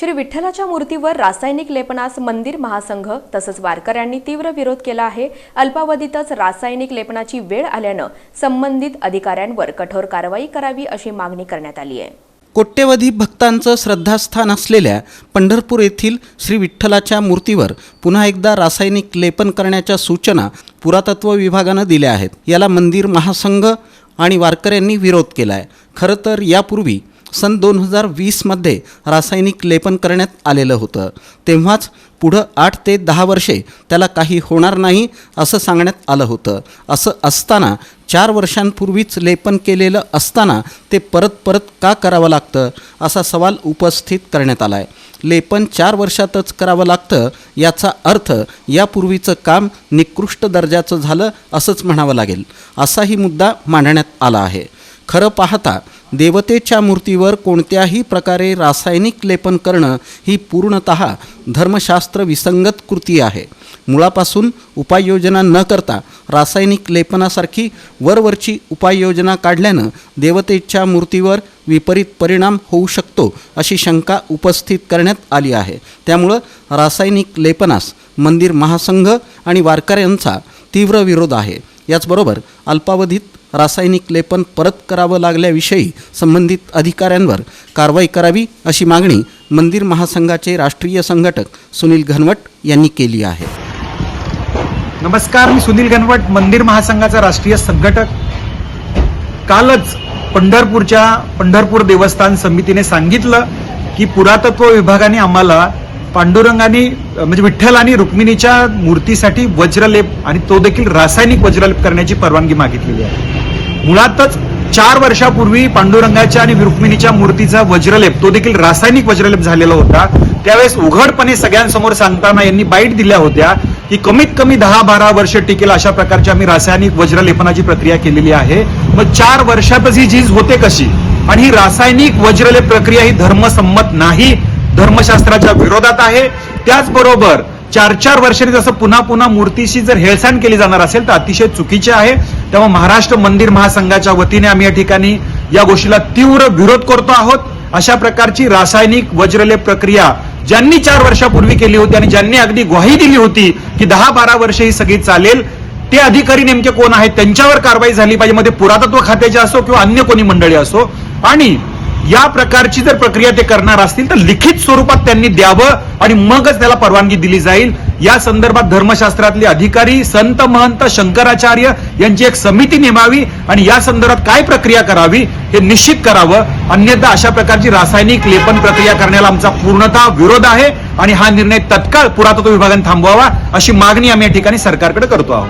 श्री विठ्ठलाच्या मूर्तीवर रासायनिक लेपनास मंदिर महासंघ तसंच वारकऱ्यांनी तीव्र विरोध केला आहे. अल्पावधीतच रासायनिक लेपनाची वेळ आल्यानं संबंधित अधिकाऱ्यांवर कठोर कारवाई करावी अशी मागणी करण्यात आली आहे. कोट्यवधी भक्तांचं श्रद्धास्थान असलेल्या पंढरपूर येथील श्री विठ्ठलाच्या मूर्तीवर पुन्हा एकदा रासायनिक लेपन करण्याच्या सूचना पुरातत्व विभागानं दिल्या आहेत. याला मंदिर महासंघ आणि वारकऱ्यांनी विरोध केला आहे खरं तर यापूर्वी सन दोन हजार वीसमध्ये रासायनिक लेपन करण्यात आलेलं होतं. तेव्हाच पुढं आठ ते दहा वर्षे त्याला काही होणार नाही असं सांगण्यात आलं होतं. असं असताना चार वर्षांपूर्वीच लेपन केलेलं असताना ते परत परत का करावं लागतं असा सवाल उपस्थित करण्यात आला आहे लेपन चार वर्षातच करावं लागतं याचा अर्थ यापूर्वीचं काम निकृष्ट दर्जाचं झालं असंच म्हणावं लागेल. असाही मुद्दा मांडण्यात आला आहे. खरं पाहता देवतेच्या मूर्तीवर कोणत्याही प्रकारे रासायनिक लेपन करणं ही पूर्णत धर्मशास्त्र विसंगत कृती आहे. मुळापासून उपाययोजना न करता रासायनिक लेपनासारखी वरवरची उपाययोजना काढल्यानं देवतेच्या मूर्तीवर विपरीत परिणाम होऊ शकतो अशी शंका उपस्थित करण्यात आली आहे. त्यामुळं रासायनिक लेपनास मंदिर महासंघ आणि वारकऱ्यांचा तीव्र विरोध आहे. याचबरोबर अल्पावधीत रासायनिक लेपन परत करावं लागल्याविषयी संबंधित अधिकाऱ्यांवर कारवाई करावी अशी मागणी मंदिर महासंघाचे राष्ट्रीय संघटक सुनील घनवट यांनी केली आहे. नमस्कार मी सुनील घनवट मंदिर महासंघाचा राष्ट्रीय संघटक. कालच पंढरपूरच्या पंढरपूर देवस्थान समितीने सांगितलं की पुरातत्व विभागाने आम्हाला पांडुरंगाने म्हणजे विठ्ठल आणि रुक्मिणीच्या मूर्तीसाठी वज्रलेप आणि तो देखील रासायनिक वज्रलेप करण्याची परवानगी मागितलेली आहे. मुळातच चार वर्षापूर्वी पांडुरंगाच्या आणि रुक्मिणीच्या मूर्तीचा वज्रलेप तो देखील रासायनिक वज्रलेप झालेला होता. त्यावेळेस उघडपणे सगळ्यांसमोर सांगताना यांनी बाईट दिल्या होत्या की कमीत कमी दहा बारा वर्ष टिकेल अशा प्रकारची आम्ही रासायनिक वज्रलेपनाची प्रक्रिया केलेली आहे. मग चार वर्षातच ही झीज होते कशी? आणि ही रासायनिक वज्रलेप प्रक्रिया ही धर्मसंमत नाही धर्मशास्त्राच्या विरोधात आहे. त्याचबरोबर चार चार वर्षांनी जसं पुन्हा पुन्हा मूर्तीशी जर हेळसांड केली जाणार असेल तर अतिशय चुकीचे आहे. तेव्हा महाराष्ट्र मंदिर महासंघाच्या वतीने आम्ही या ठिकाणी या गोष्टीला तीव्र विरोध करतो आहोत. अशा प्रकारची रासायनिक वज्रलेप प्रक्रिया ज्यांनी चार वर्षापूर्वी केली होती आणि ज्यांनी अगदी ग्वाही दिली होती की दहा बारा वर्ष ही सगळी चालेल ते अधिकारी नेमके कोण आहेत? त्यांच्यावर कारवाई झाली पाहिजे. मध्ये पुरातत्व खात्याचे असो किंवा अन्य कोणी मंडळी असो. आणि या प्रकारची जर प्रक्रिया ते करणार असतील तर लिखित स्वरूपात त्यांनी द्यावं आणि मगच त्याला परवानगी दिली जाईल. या संदर्भात धर्मशास्त्रातले अधिकारी संत महंत शंकराचार्य यांची एक समिती नेमावी आणि या संदर्भात काय प्रक्रिया करावी हे निश्चित करावं. अन्यथा अशा प्रकारची रासायनिक लेपन प्रक्रिया करण्याला आमचा पूर्णतः विरोध आहे आणि हा निर्णय तत्काळ पुरातत्व विभागाने थांबवावा अशी मागणी आम्ही या ठिकाणी सरकारकडे करतो आहोत.